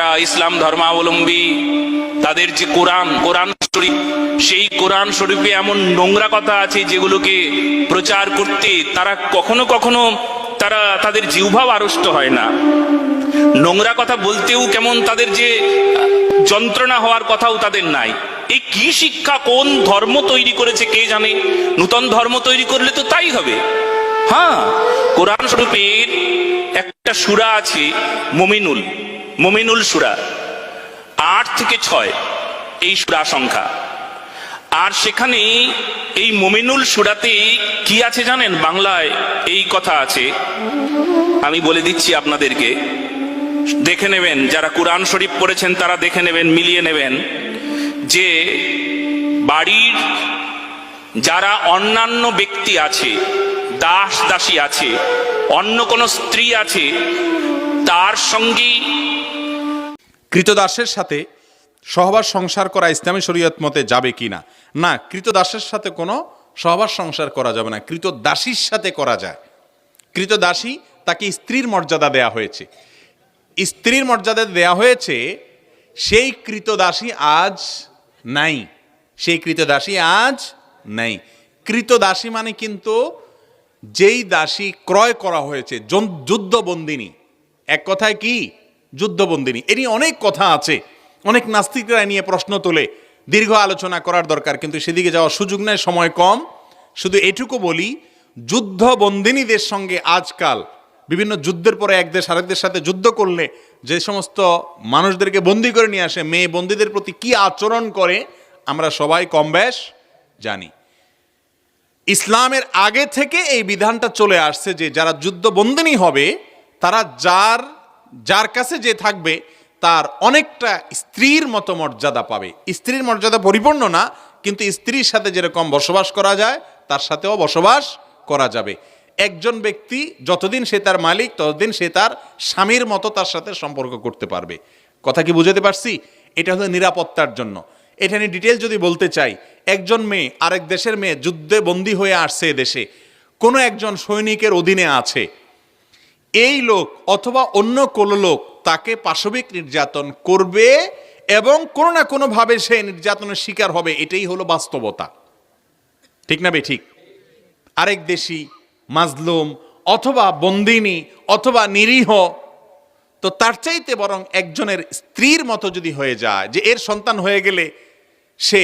যারা ইসলাম ধর্মাবলম্বী, তাদের যে কোরআন কোরআন শরীফ, সেই কোরআন শরীফে এমন নোংরা কথা আছে যেগুলোকে প্রচার করতে তারা কখনো কখনো তারা তাদের জিহ্বাও আড়ষ্ট হয় না। নোংরা কথা বলতেও কেমন তাদের যে যন্ত্রণা হওয়ার কথাও তাদের নাই। এই কি শিক্ষা, কোন ধর্ম তৈরি করেছে কে জানে? নূতন ধর্ম তৈরি করলে তো তাই হবে। হ্যাঁ কোরআন শরীফের একটা সুরা আছে, মমিনুল। মমিনুল সুরা, আট থেকে ছয় এই সুরা সংখ্যা। আর সেখানে এই মমিনুল সুরাতে কি আছে জানেন? বাংলায় এই কথা আছে। আমি বলে দিচ্ছি আপনাদেরকে, দেখে নেবেন, যারা কোরআন শরীফ পড়েছেন তারা দেখে নেবেন, মিলিয়ে নেবেন, যে বাড়ির যারা অন্যান্য ব্যক্তি আছে, দাস দাসী আছে, অন্য কোনো স্ত্রী আছে, তার সঙ্গী কৃতদাসের সাথে সহবাস সংসার করা ইসলামী শরীয়ত মতে যাবে কি না? না, কৃতদাসের সাথে কোনো সহবাস সংসার করা যাবে না, কৃতদাসীর সাথে করা যায়। কৃতদাসী তাকে স্ত্রীর মর্যাদা দেয়া হয়েছে। স্ত্রীর মর্যাদা দেয়া হয়েছে, সেই কৃতদাসী আজ নাই। সেই কৃতদাসী আজ নাই। কৃতদাসী মানে কিন্তু যেই দাসী ক্রয় করা হয়েছে যুদ্ধবন্দিনী। এক কথায় কি? যুদ্ধবন্দিনী। এটি অনেক কথা আছে। অনেক নাস্তিকরা নিয়ে প্রশ্ন তোলে। দীর্ঘ আলোচনা করার দরকার, কিন্তু সেদিকে যাওয়ার সুযোগ নেয় সময় কম। শুধু এটুকু বলি, যুদ্ধবন্দিনীদের সঙ্গে আজকাল বিভিন্ন যুদ্ধের পরে এক দেশ আরেক দেশের সাথে যুদ্ধ করলে যে সমস্ত মানুষদেরকে বন্দি করে নিয়ে আসে, মেয়ে বন্দীদের প্রতি কি আচরণ করে, আমরা সবাই কম বেশ জানি। ইসলামের আগে থেকে এই বিধানটা চলে আসছে যে যারা যুদ্ধবন্দিনী হবে, তারা যার যার কাছে যে থাকবে, তার অনেকটা স্ত্রীর মতো মর্যাদা পাবে। স্ত্রীর মর্যাদা পরিপূর্ণ না, কিন্তু স্ত্রীর সাথে যেরকম বসবাস করা যায়, তার সাথেও বসবাস করা যাবে। একজন ব্যক্তি যতদিন সে তার মালিক, ততদিন সে তার স্বামীর মতো তার সাথে সম্পর্ক করতে পারবে। কথা কি বুঝাতে পারছি? এটা হলো নিরাপত্তার জন্য। এটা নিয়ে ডিটেল যদি বলতে চাই, একজন মেয়ে, আরেক দেশের মেয়ে যুদ্ধে বন্দী হয়ে আসছে এ দেশে। কোনো একজন সৈনিকের অধীনে আছে। এই লোক অথবা অন্য কোনো লোক তাকে পাশবিক নির্যাতন করবে এবং কোনো না কোনোভাবে সে নির্যাতনের শিকার হবে, এটাই হলো বাস্তবতা। ঠিক না বে ঠিক? আরেক দেশি মাজলুম অথবা বন্দিনী অথবা নিরীহ, তো তার চাইতে বরং একজনের স্ত্রীর মতো যদি হয়ে যায়, যে এর সন্তান হয়ে গেলে সে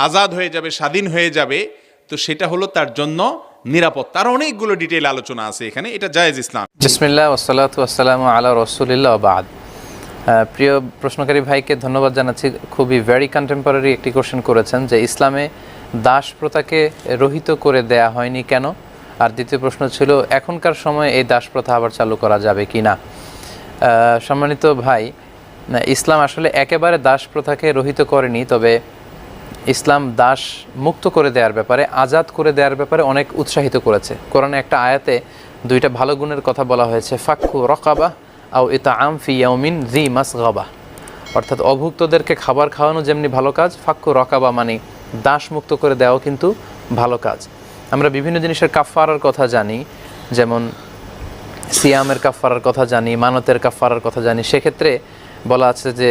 আজাদ হয়ে যাবে, স্বাধীন হয়ে যাবে, তো সেটা হলো তার জন্য নিরাপদ তার অনেকগুলো ডিটেল আলোচনা আছে এখানে। এটা জায়েজ ইসলাম। বিসমিল্লাহ ওসালাত ওয়াসালাম আলা রসুলিল্লাহ বাদ। প্রিয় প্রশ্নকারী ভাইকে ধন্যবাদ জানাচ্ছি। খুবই ভেরি কন্টেম্পোরারি একটি কোশ্চেন করেছেন যে ইসলামে দাস প্রথাকে রহিত করে দেয়া হয়নি কেন? আর দ্বিতীয় প্রশ্ন ছিল, এখনকার সময়ে এই দাস প্রথা আবার চালু করা যাবে কি না সম্মানিত ভাই, ইসলাম আসলে একেবারে দাস প্রথাকে রহিত করেনি, তবে ইসলাম দাস মুক্ত করে দেওয়ার ব্যাপারে, আজাদ করে দেওয়ার ব্যাপারে অনেক উৎসাহিত করেছে। কোরআনে একটা আয়াতে দুইটা ভালো গুণের কথা বলা হয়েছে, ফাক্কু রকাবা আও ইতা আম ফি ইয়াউমিন জি মাস গাবা অর্থাৎ অভুক্তদেরকে খাবার খাওয়ানো যেমনি ভালো কাজ, ফাক্কু রকাবা মানে দাস মুক্ত করে দেওয়াও কিন্তু ভালো কাজ। আমরা বিভিন্ন জিনিসের কাফারার কথা জানি, যেমন সিয়ামের কাফারার কথা জানি, মানতের কাফারার কথা জানি। সেক্ষেত্রে বলা আছে যে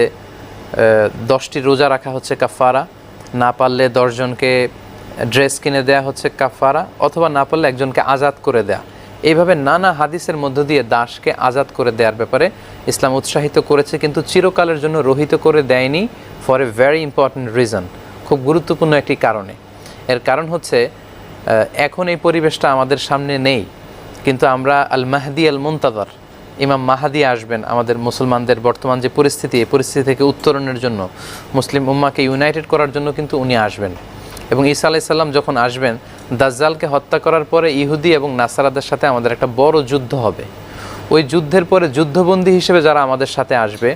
দশটি রোজা রাখা হচ্ছে কাফারা না পারলে দশজনকে ড্রেস কিনে দেয়া হচ্ছে কাফারা অথবা না পারলে একজনকে আজাদ করে দেয়া। এইভাবে নানা হাদিসের মধ্য দিয়ে দাসকে আজাদ করে দেওয়ার ব্যাপারে ইসলাম উৎসাহিত করেছে, কিন্তু চিরকালের জন্য রহিত করে দেয়নি for a very important reason খুব গুরুত্বপূর্ণ একটি কারণে। এর কারণ হচ্ছে এখন এই পরিবেশটা আমাদের সামনে নেই, কিন্তু আমরা আল মাহদি আল মুন্তাদার ইমাম মাহাদি আসবেন আমাদের মুসলমানদের বর্তমান যে পরিস্থিতি, এই পরিস্থিতি থেকে উত্তরণের জন্য, মুসলিম উম্মাকে ইউনাইটেড করার জন্য কিন্তু উনি আসবেন। এবং ঈসা আলাইসাল্লাম যখন আসবেন, দাজ্জালকে হত্যা করার পরে ইহুদি এবং নাসারাদের সাথে আমাদের একটা বড় যুদ্ধ হবে। ওই যুদ্ধের পরে যুদ্ধবন্দী হিসেবে যারা আমাদের সাথে আসবে,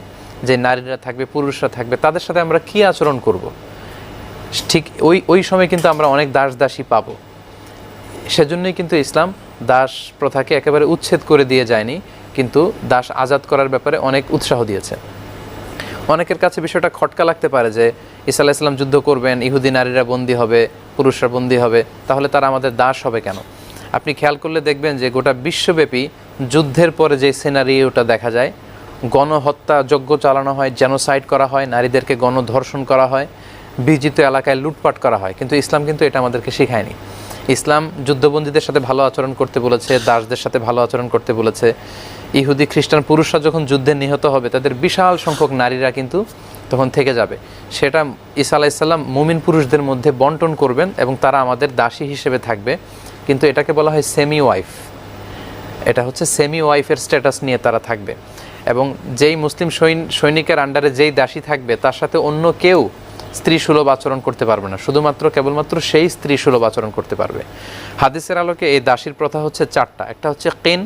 যে নারীরা থাকবে, পুরুষরা থাকবে, তাদের সাথে আমরা কী আচরণ করব? ঠিক ওই ওই সময় কিন্তু আমরা অনেক দাস দাসী পাবো। সেজন্যই কিন্তু ইসলাম দাস প্রথাকে একেবারে উচ্ছেদ করে দিয়ে যায়নি। কিন্তু দাস আজাদ করার ব্যাপারে অনেক উৎসাহ দিয়েছে। অনেকের কাছে বিষয়টা খটকা লাগতে পারে যে ইসা আলাইসলাম যুদ্ধ করবেন, ইহুদি নারীরা বন্দী হবে, পুরুষরা বন্দী হবে, তাহলে তারা আমাদের দাস হবে কেন? আপনি খেয়াল করলে দেখবেন যে গোটা বিশ্বব্যাপী যুদ্ধের পরে যে সিনারিওটা দেখা যায়, গণহত্যা যজ্ঞ চালানো হয় জেনোসাইড করা হয়, নারীদেরকে গণধর্ষণ করা হয়, বিজিত এলাকায় লুটপাট করা হয়, কিন্তু ইসলাম কিন্তু এটা আমাদেরকে শেখায়নি। ইসলাম যুদ্ধবন্দীদের সাথে ভালো আচরণ করতে বলেছে, দাসদের সাথে ভালো আচরণ করতে বলেছে। ইহুদি খ্রিস্টান পুরুষরা যখন যুদ্ধে নিহত হবে, তাদের বিশাল সংখ্যক নারীরা কিন্তু তখন থেকে যাবে। সেটা ঈসা আলাইসাল্লাম মুমিন পুরুষদের মধ্যে বন্টন করবেন এবং তারা আমাদের দাসী হিসেবে থাকবে। কিন্তু এটাকে বলা হয় সেমি ওয়াইফ এটা হচ্ছে সেমি ওয়াইফের স্ট্যাটাস নিয়ে তারা থাকবে। এবং যেই মুসলিম সৈন- সৈনিকের আন্ডারে যেই দাসী থাকবে, তার সাথে অন্য কেউ স্ত্রী সুলভ আচরণ করতে পারবে না। শুধুমাত্র, কেবলমাত্র সেই স্ত্রী সুলভ আচরণ করতে পারবে। হাদিসের আলোকে এই দাসীর প্রথা হচ্ছে চারটা। একটা হচ্ছে কেন,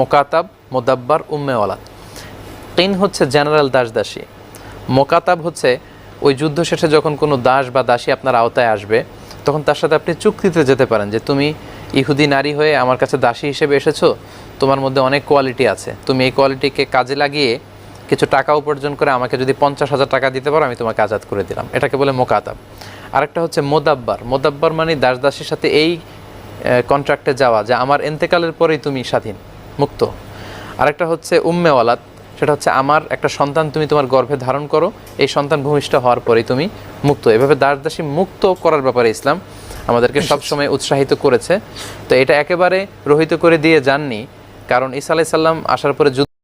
মোকাতাব, মোদাব্বার উম্মেওয়ালা কিন হচ্ছে জেনারেল দাস দাসী মোকাতাব হচ্ছে ওই যুদ্ধ শেষে যখন কোনো দাস বা দাসী আপনার আওতায় আসবে, তখন তার সাথে আপনি চুক্তিতে যেতে পারেন যে, তুমি ইহুদি নারী হয়ে আমার কাছে দাসী হিসেবে এসেছ, তোমার মধ্যে অনেক কোয়ালিটি আছে। তুমি এই কোয়ালিটিকে কাজে লাগিয়ে কিছু টাকা উপার্জন করে আমাকে যদি পঞ্চাশ হাজার টাকা দিতে পারো আমি তোমাকে আজাদ করে দিলাম। এটাকে বলে মোকাতাব। আরেকটা হচ্ছে মোদাব্বার। মোদাব্বার মানে দাস দাসীর সাথে এই কন্ট্রাক্টে যাওয়া যে আমার এন্তেকালের পরেই তুমি স্বাধীন মুক্ত। আরেকটা হচ্ছে উম্মেওয়ালাত সেটা হচ্ছে আমার একটা সন্তান তুমি তোমার গর্ভে ধারণ করো এই সন্তান ভূমিষ্ঠ হওয়ার পরেই তুমি মুক্ত। এভাবে দাস দাসী মুক্ত করার ব্যাপারে ইসলাম আমাদেরকে সবসময় উৎসাহিত করেছে। তো এটা একেবারে রহিত করে দিয়ে যাননি কারণ ঈসা আলাইসাল্লাম আসার পরে যুদ্ধ